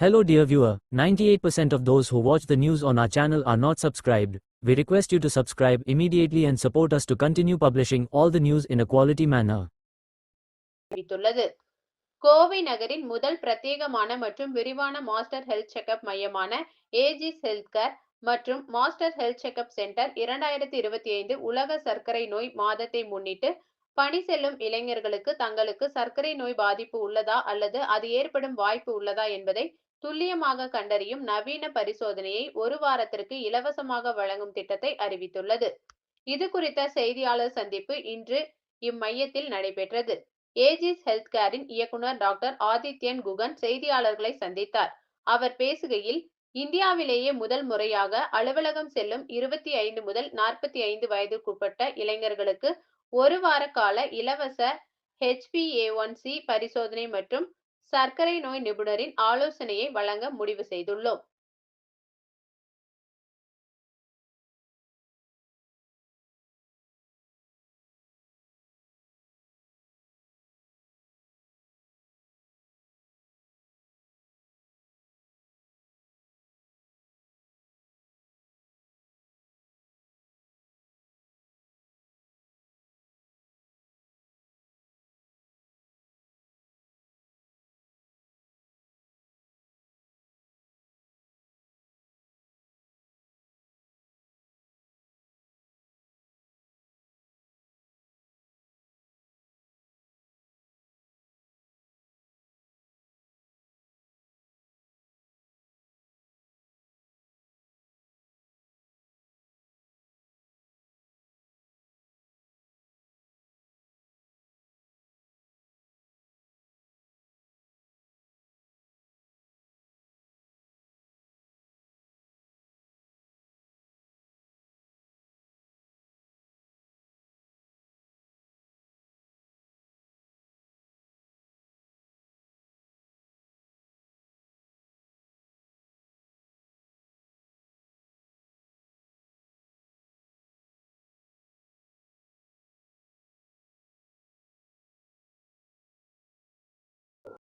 Hello dear viewer, 98% of those who watch the news on our channel are not subscribed. We request you to subscribe immediately and support us to continue publishing all the news in a quality manner. அறிவித்துள்ளது கோவை நகரின் முதல் பிரத்யேகமான மற்றும் விரிவான master health checkup மையமான Aegis health care மற்றும் master health checkup centre இரண்டாயிரத்தி இருபத்தி ஐந்து உலக சர்க்கரை நோய் மாதத்தை முன்னிட்டு பணி செல்லும் இளைஞர்களுக்கு தங்களுக்கு சர்க்கரை நோய் பாதிப்பு உள்ளதா அல்லது அது ஏற்படும் வாய்ப்பு உள்ளதா என்பதை துல்லியமாக கண்டறியும் நவீன பரிசோதனையை ஒரு வாரத்திற்கு இலவசமாக வழங்கும் திட்டத்தை அறிவித்துள்ளது. இது குறித்த செய்தியாளர் சந்திப்பு இன்று இம்மையத்தில் நடைபெற்றது. ஏஜிஸ் ஹெல்த் கேரின் இயக்குனர் டாக்டர் ஆதித்யன் குகன் செய்தியாளர்களை சந்தித்தார். அவர் பேசுகையில் இந்தியாவிலேயே முதல் முறையாக அலுவலகம் செல்லும் இருபத்தி ஐந்து முதல் நாற்பத்தி ஐந்து வயதுக்குட்பட்ட இளைஞர்களுக்கு ஒரு வார கால இலவச ஹெச்பிஏ ஒன் சி பரிசோதனை மற்றும் சர்க்கரை நோய் நிபுணரின் ஆலோசனையை வழங்க முடிவு செய்துள்ளோம்.